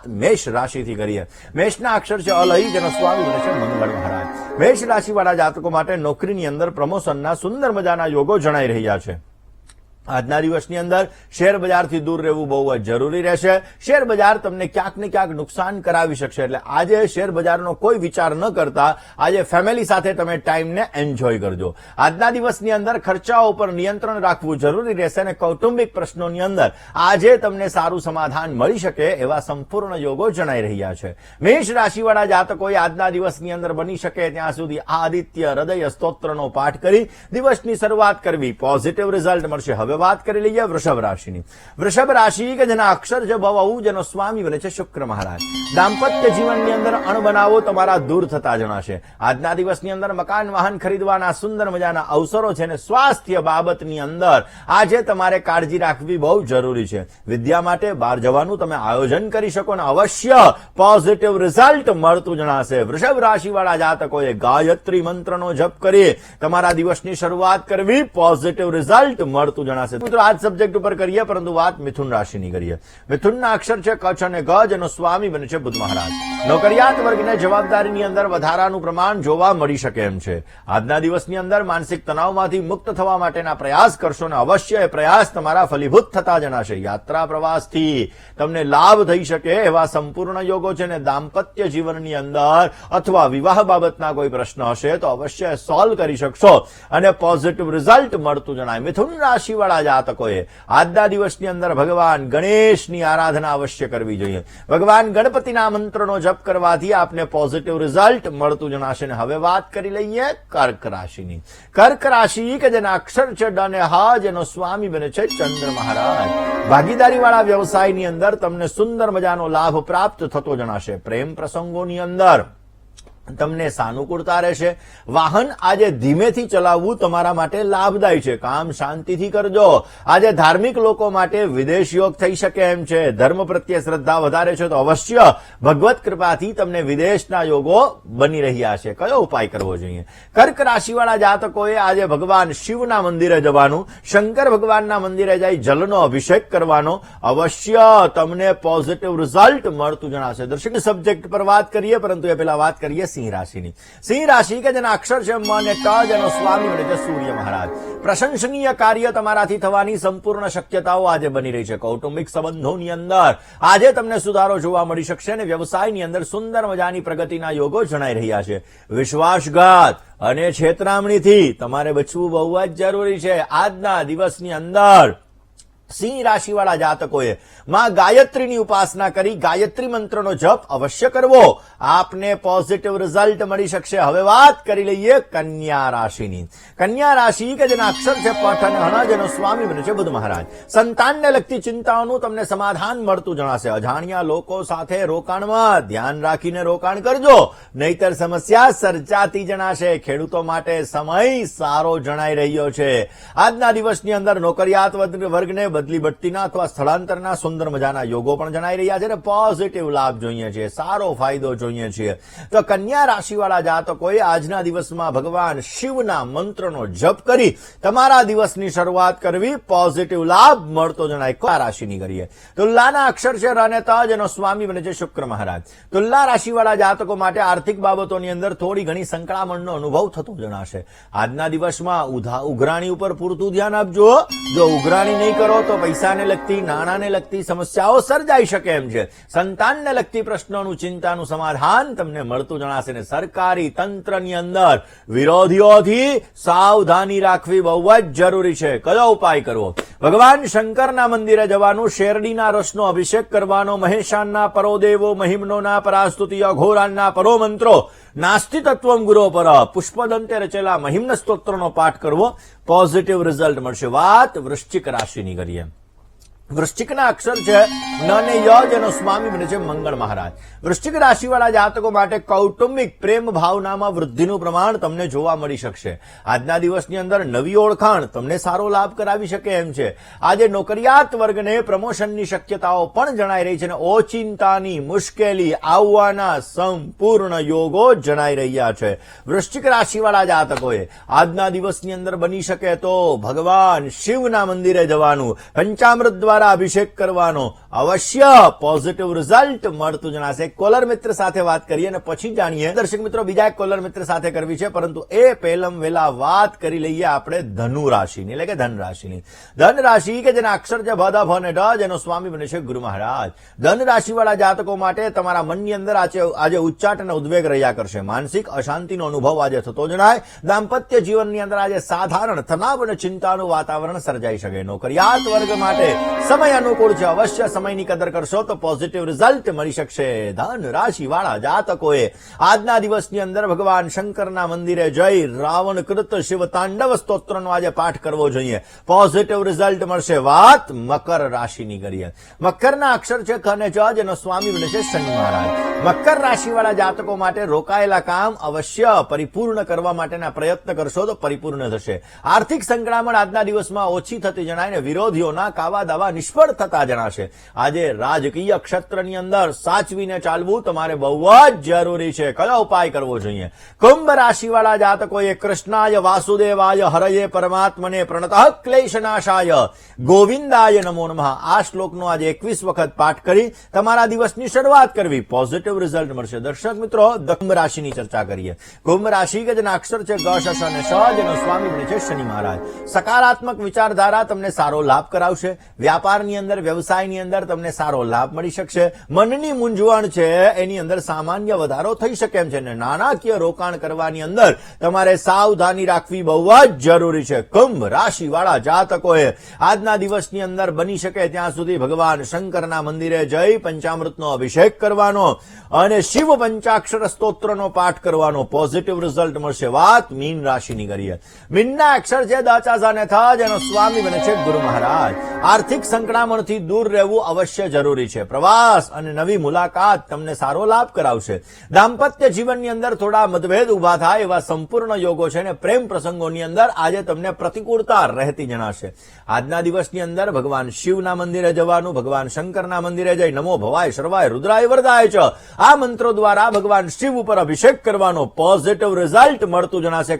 શરૂઆત મેષ રાશિથી કરીએ મેષના અક્ષર છે અલહી, જેનો સ્વામી છે મંગળ મહારાજ. મેષ રાશિવાળા જાતકો માટે નોકરીની અંદર પ્રમોશનના સુંદર મજાના યોગો જણાઈ રહ્યા છે. આજના દિવસની અંદર શેર બજારથી દૂર રહેવું બહુ જ જરૂરી રહેશે. શેર બજાર તમને ક્યાંક ને ક્યાંક નુકસાન કરાવી શકશે. એટલે આજે શેર બજારનો કોઈ વિચાર ન કરતા આજે ફેમિલી સાથે તમે ટાઈમને એન્જોય કરજો. આજના દિવસની અંદર ખર્ચાઓ પર નિયંત્રણ રાખવું જરૂરી રહેશે અને કૌટુંબિક પ્રશ્નોની અંદર આજે તમને સારું સમાધાન મળી શકે એવા સંપૂર્ણ યોગો જણાઈ રહ્યા છે. મેષ રાશિવાળા જાતકોએ આજના દિવસની અંદર બની શકે ત્યાં સુધી આદિત્ય હૃદય સ્તોત્રનો પાઠ કરી દિવસની શરૂઆત કરવી. પોઝિટિવ રિઝલ્ટ મળશે. હવે વાત કરી લઈએ વૃષભ રાશિની. વૃષભ રાશિ કે જેના અક્ષર છે ભવ જેનો સ્વામી બને છે શુક્ર મહારાજ. દાંપત્ય જીવનની અંદર અણબનાવો તમારા દૂર થતા જણાશે. આજના દિવસની અંદર મકાન, વાહન ખરીદવાના સુંદર મજાના અવસરો છે અને સ્વાસ્થ્ય બાબતની અંદર આજે તમારે કાળજી રાખવી બહુ જરૂરી છે. વિદ્યા માટે બહાર જવાનું તમે આયોજન કરી શકો અને અવશ્ય પોઝિટિવ રિઝલ્ટ મળતું જણાશે. વૃષભ રાશિવાળા જાતકોએ ગાયત્રી મંત્રનો જપ કરી તમારા દિવસની શરૂઆત કરવી પોઝિટિવ રિઝલ્ટ મળતું જણાશે. મિત્રો, આ સબ્જેક્ટ ઉપર કરીએ, પરંતુ વાત મિથુન રાશિની કરીએ. મિથુનના અક્ષર છે કચ્છ અને ગજ એનો સ્વામી બને છે બુદ્ધ મહારાજ. નોકરિયાત વર્ગને જવાબદારીની અંદર વધારાનું પ્રમાણ જોવા મળી શકે એમ છે. આજના દિવસની અંદર માનસિક તણાવમાંથી મુક્ત થવા માટેના પ્રયાસ કરશો અને અવશ્ય એ પ્રયાસ તમારા ફલીભૂત થતા જણાશે. યાત્રા પ્રવાસથી તમને લાભ થઈ શકે એવા સંપૂર્ણ યોગો છે અને દાંપત્ય જીવનની અંદર અથવા વિવાહ બાબતના કોઈ પ્રશ્ન હશે તો અવશ્ય સોલ્વ કરી શકશો અને પોઝિટિવ રિઝલ્ટ મળતું જણાય. મિથુન રાશિવાળા જાતકોએ આજના દિવસની અંદર ભગવાન ગણેશની આરાધના અવશ્ય કરવી જોઈએ. ભગવાન ગણપતિના મંત્રનો જપ કરવાથી આપને પોઝિટિવ રિઝલ્ટ મળતું જણાશે ને હવે વાત કરી લઈએ કર્ક રાશિની. કર્ક રાશિ કે જેના અક્ષર અને હ જેનો સ્વામી બને છે ચંદ્ર મહારાજ. ભાગીદારી વાળા વ્યવસાયની અંદર તમને સુંદર મજાનો લાભ પ્રાપ્ત થતો જણાશે. પ્રેમ પ્રસંગોની અંદર તમને સાનુકૂળતા રહેશે વાહન આજે ધીમેથી ચલાવવું તમારા માટે લાભદાયી છે. કામ શાંતિથી કરજો. આજે ધાર્મિક લોકો માટે વિદેશ યોગ થઈ શકે એમ છે. ધર્મ પ્રત્યે શ્રદ્ધા વધારે છે તો અવશ્ય ભગવત કૃપાથી તમને વિદેશના યોગો બની રહ્યા છે. કયો ઉપાય કરવો જોઈએ? કર્ક રાશિવાળા જાતકોએ આજે ભગવાન શિવના મંદિરે જવાનું, શંકર ભગવાનના મંદિરે જઈ જલનો અભિષેક કરવાનો. અવશ્ય તમને પોઝિટિવ રિઝલ્ટ મળતું જણાશે. દર્શક સબ્જેક્ટ પર વાત કરીએ, પરંતુ એ પહેલા વાત કરીએ સિંહ રાશિની. સિંહ રાશિ કે જેના અક્ષર છે મન ટ જેનો સ્વામી બને સૂર્ય મહારાજ. પ્રશંસનીય કાર્ય તમારાથી થવાની સંપૂર્ણ શક્યતાઓ આજે બની રહી છે. કૌટુંબિક સંબંધોની અંદર આજે તમને સુધારો જોવા મળી શકશે અને વ્યવસાયની અંદર સુંદર મજાની પ્રગતિના યોગો જણાઈ રહ્યા છે. વિશ્વાસઘાત અને છેતરામણીથી તમારે બચવું બહુ જ જરૂરી છે. આજના દિવસની અંદર સિંહ રાશિવાળા જાતકોએ માં ગાયત્રીની ઉપાસના કરી ગાયત્રી મંત્રનો જપ અવશ્ય કરવો. આપને પોઝિટિવ રિઝલ્ટ મળી શકશે. હવે વાત કરી લઈએ કન્યા રાશિની. કન્યા રાશિ કે જેના અક્ષર છે પઠ અને જેનો સ્વામી બને છે બુધ મહારાજ. સંતાનને લગતી ચિંતાઓનું તમને સમાધાન મળતું જણાશે. અજાણ્યા લોકો સાથે રોકાણમાં ધ્યાન રાખીને રોકાણ કરજો. નહીતર સમસ્યા સર્જાતી જણાશે. ખેડૂતો માટે સમય સારો જણાઈ રહ્યો છે. આજના દિવસની અંદર નોકરિયાત વર્ગ- વર્ગને બદલી બઢતીના અથવા સ્થળાંતરના સુંદર મજાના યોગો પણ જણાઈ રહ્યા છે અને પોઝિટિવ લાભ જોઈએ છે, સારો ફાયદો જોઈએ છે. તો કન્યા રાશિવાળા જાતકોએ આજના દિવસમાં ભગવાન શિવના મંત્રનો જપ કરી તમારા દિવસની શરૂઆત કરવી પોઝિટિવ લાભ મળતો જણાય. કયા રાશિની કરીએ? તુલ્લાના અક્ષર છે અને ત જેનો સ્વામી બને છે શુક્ર મહારાજ. તુલ્લા રાશિવાળા જાતકો માટે આર્થિક બાબતોની અંદર થોડી ઘણી સંકળામણનો અનુભવ થતો જણાશે. આજના દિવસમાં ઉઘરાણી ઉપર પૂરતું ધ્યાન આપજો. જો ઉઘરાણી નહીં કરો તો પૈસાને લગતી, નાણાંને લગતી સમસ્યાઓ સર્જાઈ શકે એમ છે. સંતાનને લગતી પ્રશ્નોનું, ચિંતાનું સમાધાન તમને મળતું જણાશે ને સરકારી તંત્રની અંદર વિરોધીઓથી સાવધાની રાખવી બહુ જ જરૂરી છે. કયો ઉપાય કરવો? ભગવાન શંકરના મંદિરે જવાનું, શેરડીના રસનો અભિષેક કરવાનો મહેશાનના પરોદેવો, મહિમનોના પરાસ્તુતિ અઘોરાનના પરો મંત્રો નાસ્તિ તત્વમ ગુરો પર પુષ્પદંતે રચેલા મહિમ્ન સ્તોત્રનો પાઠ કરવો. પોઝિટિવ રિઝલ્ટ મળશે. વાત વૃશ્ચિક રાશિની કરીએ વૃશ્ચિકના અક્ષર છે ન અને ય સ્વામી બને છે મંગળ મહારાજ. વૃશ્ચિક રાશિવાળા જાતકો માટે કૌટુંબિક પ્રેમ ભાવનામાં વૃદ્ધિનું પ્રમાણ તમને જોવા મળી શકશે. આજના દિવસની અંદર નવી ઓળખાણ તમને સારો લાભ કરાવી શકે એમ છે. આજે નોકરિયાત વર્ગને પ્રમોશનની શક્યતાઓ પણ જણાઈ રહી છે અને ઓચિંતાની મુશ્કેલી, આવવાના સંપૂર્ણ યોગો જણાઈ રહ્યા છે. વૃશ્ચિક રાશિવાળા જાતકોએ આજના દિવસની અંદર બની શકે તો ભગવાન શિવના મંદિરે જવાનું, પંચામૃત દ્વારા અભિષેક કરવાનો. અવશ્ય પોઝિટિવ રિઝલ્ટ મળતું જણાશે. કોલર મિત્ર સાથે વાત કરીએ અને પછી જાણીએ. દર્શક મિત્રો, બીજા એક કોલર મિત્ર સાથે કરવી છે, પરંતુ એ પહેલમ વેલા વાત કરી લઈએ આપણે ધનુ રાશિની, એટલે કે ધન રાશિની. કે જેના અક્ષર છે ભદ, ભ અને ડ, જેનો સ્વામી બને છે ગુરુ મહારાજ. ધન રાશિવાળા જાતકો માટે તમારા મનની અંદર આજે આજે ઉચ્ચાટ અને ઉદ્વેગ રહ્યા કરશે. માનસિક અશાંતિનો અનુભવ આજે થતો જણાય. દાંપત્ય જીવનની અંદર આજે સાધારણ, તણાવ અને ચિંતાનું વાતાવરણ સર્જાઈ શકે. નોકરિયાત વર્ગ માટે સમય અનુકૂળ છે. અવશ્ય સમયની કદર કરશો તો પોઝિટિવ રિઝલ્ટ મળી શકશે. ધન રાશિ વાળા જાતકોએ આજના દિવસની અંદર ભગવાન શંકરના મંદિરે જઈ રાવણ કૃત શિવ તાંડવ સ્તોત્રનો આજે પાઠ કરવો જોઈએ. પોઝિટિવ રિઝલ્ટ મળશે. વાત મકર રાશિની કરીએ. મકરના અક્ષર છે અને ચ, જેનો સ્વામી બને છે શનિ મહારાજ. મકર રાશિવાળા જાતકો માટે રોકાયેલા કામ અવશ્ય પરિપૂર્ણ કરવા માટેના પ્રયત્ન કરશો તો પરિપૂર્ણ થશે. આર્થિક સંકળામણ આજના દિવસમાં ઓછી થતી જણાય ને વિરોધીઓના કાવા દાવા નિષ્ફળ થતા જણાશે. આજે રાજકીય ક્ષેત્રની અંદર સાચવીને ચાલવું તમારે બહુ જ જરૂરી છે. કયો ઉપાય કરવો જોઈએ? કુંભ રાશિવાળા જાતકોએ કૃષ્ણાય વાસુદેવાય હરયે પરમાત્મને પ્રણત ક્લેશનાશાય. ગોવિંદાય નમો નમઃ. આ શ્લોકનો આજે એકવીસ વખત પાઠ કરી તમારા દિવસની શરૂઆત કરવી. પોઝિટિવ રિઝલ્ટ મળશે. દર્શક મિત્રો કુંભ રાશિની ચર્ચા કરીએ. કુંભ રાશિ કે જેના અક્ષર છે ગ, શ અને શ જેનો સ્વામી બને છે શનિ મહારાજ. સકારાત્મક વિચારધારા તમને સારો લાભ કરાવશે. વ્યાપારની અંદર, વ્યવસાયની અંદર તમને સારો લાભ મળી શકશે. મનની મૂંઝવણ છે, એની અંદર સામાન્ય વધારો થઈ શકે એમ છે. અને નાણાકીય રોકાણ કરવાની અંદર તમારે સાવધાની રાખવી બહુ જ જરૂરી છે. કુંભ રાશિવાળા જાતકોએ આજના દિવસની અંદર બની શકે ત્યાં સુધી ભગવાન શંકરના મંદિરે જઈ પંચામૃતનો અભિષેક કરવાનો અને શિવ પંચાક્ષર સ્તોત્રનો પાઠ કરવાનો પોઝિટિવ રિઝલ્ટ મળશે. વાત મીન રાશિની કરીએ. મીનના અક્ષર છે દાચા અને થા, જેનો સ્વામી બને છે ગુરુ મહારાજ. આર્થિક સંકળામણથી દૂર રહેવું અવશ્ય જરૂરી છે. પ્રવાસ અને નવી મુલાકાત તમને સારો લાભ કરાવશે. દાંપત્ય જીવનની અંદર થોડા મતભેદ ઊભા થાય એવા સંપૂર્ણ યોગો છે અને પ્રેમ પ્રસંગોની અંદર આજે તમને પ્રતિકૂળતા રહેતી જણાશે. આજના દિવસની અંદર ભગવાન શિવના મંદિરે જવાનું, ભગવાન શંકરના મંદિરે જઈ નમો ભવાય સર્વાય રુદ્રાય, વરદાય છે આ મંત્રો દ્વારા ભગવાન શિવ ઉપર અભિષેક કરવાનો પોઝિટિવ રિઝલ્ટ મળતું જણાશે.